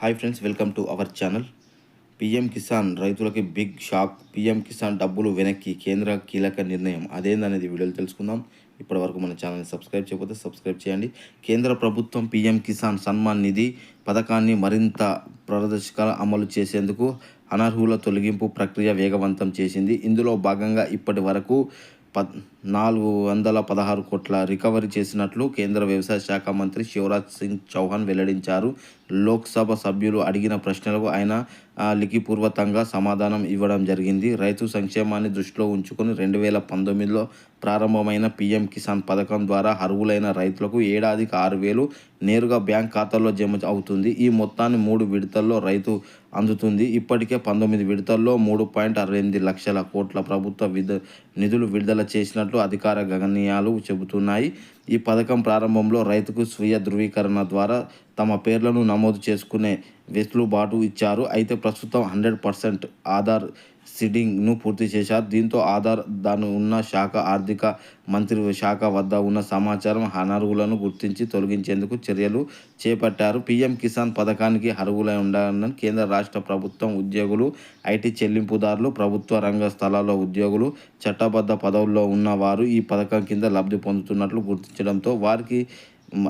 Hi friends welcome to our channel. PM Kisan రైతులకి big shock. PM Kisan డబ్బులు వెనక్కి కేంద్ర కీలక నిర్ణయం. అదేందనేది వీడియోలు తెలుసుకుందాం. ఇప్పటి వరకు మన ఛానల్ని సబ్స్క్రైబ్ చేయకపోతే సబ్స్క్రైబ్ చేయండి. కేంద్ర ప్రభుత్వం పిఎం కిసాన్ సన్మాన్ నిధి పథకాన్ని మరింత పారదర్శకంగా అమలు చేసేందుకు అనర్హుల తొలగింపు ప్రక్రియ వేగవంతం చేసింది. ఇందులో భాగంగా ఇప్పటి వరకు పద్ నాలుగు వందల పదహారు కోట్ల రికవరీ చేసినట్లు కేంద్ర వ్యవసాయ శాఖ మంత్రి శివరాజ్ సింగ్ చౌహాన్ వెల్లడించారు. లోక్సభ సభ్యులు అడిగిన ప్రశ్నలకు ఆయన లిఖిపూర్వకంగా సమాధానం ఇవ్వడం జరిగింది. రైతు సంక్షేమాన్ని దృష్టిలో ఉంచుకొని రెండు వేల పంతొమ్మిదిలో ప్రారంభమైన పీఎం కిసాన్ పథకం ద్వారా అర్హులైన రైతులకు ఏడాదికి ఆరు వేలు నేరుగా బ్యాంక్ ఖాతాల్లో జమ అవుతుంది. ఈ మొత్తాన్ని మూడు విడతల్లో రైతు అందుతుంది. ఇప్పటికే పంతొమ్మిది విడతల్లో మూడు పాయింట్ అరవై ఎనిమిది లక్షల కోట్ల ప్రభుత్వ విధ నిధులు విడుదల చేసినట్లు అధికార గణనీయాలు చెబుతున్నాయి. ఈ పథకం ప్రారంభంలో రైతుకు స్వీయ ధృవీకరణ ద్వారా తమ పేర్లను నమోదు చేసుకునే వెసులుబాటు ఇచ్చారు. అయితే ప్రస్తుతం హండ్రెడ్ పర్సెంట్ ఆధార్ సిడింగ్ను పూర్తి చేశారు. దీంతో ఆధార్ దాని ఉన్న శాఖ ఆర్థిక మంత్రి శాఖ వద్ద ఉన్న సమాచారం అనర్హులను గుర్తించి తొలగించేందుకు చర్యలు చేపట్టారు. పీఎం కిసాన్ పథకానికి అర్హులై ఉండాలని కేంద్ర రాష్ట్ర ప్రభుత్వం ఉద్యోగులు ఐటీ చెల్లింపుదారులు ప్రభుత్వ రంగ స్థలాల్లో ఉద్యోగులు చట్టబద్ధ పదవుల్లో ఉన్నవారు ఈ పథకం కింద లబ్ధి పొందుతున్నట్లు గుర్తించడంతో వారికి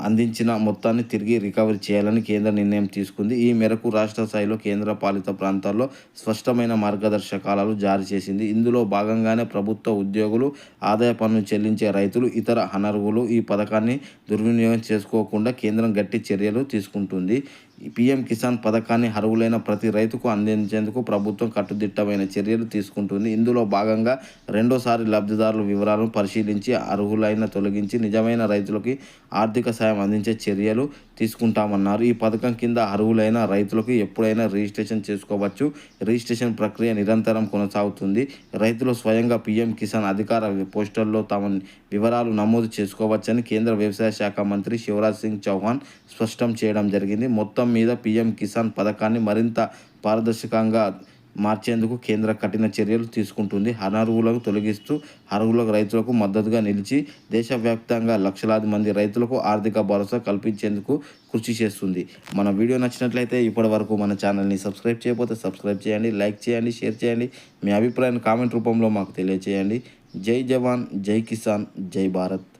అందించిన మొత్తాన్ని తిరిగి రికవరీ చేయాలని కేంద్ర నిర్ణయం తీసుకుంది. ఈ మేరకు రాష్ట్ర స్థాయిలో కేంద్ర పాలిత ప్రాంతాల్లో స్పష్టమైన మార్గదర్శకాలను జారీ చేసింది. ఇందులో భాగంగానే ప్రభుత్వ ఉద్యోగులు ఆదాయ పన్ను చెల్లించే రైతులు ఇతర అనర్హులు ఈ పథకాన్ని దుర్వినియోగం చేసుకోకుండా కేంద్రం గట్టి చర్యలు తీసుకుంటుంది. పీఎం కిసాన్ పథకాన్ని అర్హులైన ప్రతి రైతుకు అందించేందుకు ప్రభుత్వం కట్టుదిట్టమైన చర్యలు తీసుకుంటుంది. ఇందులో భాగంగా రెండోసారి లబ్ధిదారుల వివరాలను పరిశీలించి అర్హులైన తొలగించి నిజమైన రైతులకి ఆర్థిక సాయం అందించే చర్యలు తీసుకుంటామన్నారు. ఈ పథకం కింద అర్హులైన రైతులకు ఎప్పుడైనా రిజిస్ట్రేషన్ చేసుకోవచ్చు. రిజిస్ట్రేషన్ ప్రక్రియ నిరంతరం కొనసాగుతుంది. రైతులు స్వయంగా పీఎం కిసాన్ అధికార పోస్టర్లో తమ వివరాలు నమోదు చేసుకోవచ్చని కేంద్ర వ్యవసాయ శాఖ మంత్రి శివరాజ్ సింగ్ చౌహాన్ స్పష్టం చేయడం జరిగింది. మొత్తం మీద పీఎం కిసాన్ పథకాన్ని మరింత పారదర్శకంగా మార్చేందుకు కేంద్ర కఠిన చర్యలు తీసుకుంటుంది. అనర్హులకు తొలగిస్తూ అర్హులకు రైతులకు మద్దతుగా నిలిచి దేశవ్యాప్తంగా లక్షలాది మంది రైతులకు ఆర్థిక భరోసా కల్పించేందుకు కృషి చేస్తుంది. మన వీడియో నచ్చినట్లయితే ఇప్పటి వరకు మన ఛానల్ని సబ్స్క్రైబ్ చేయకపోతే సబ్స్క్రైబ్ చేయండి లైక్ చేయండి షేర్ చేయండి. మీ అభిప్రాయాన్ని కామెంట్ రూపంలో మాకు తెలియచేయండి. జై జవాన్ జై కిసాన్ జై భారత్.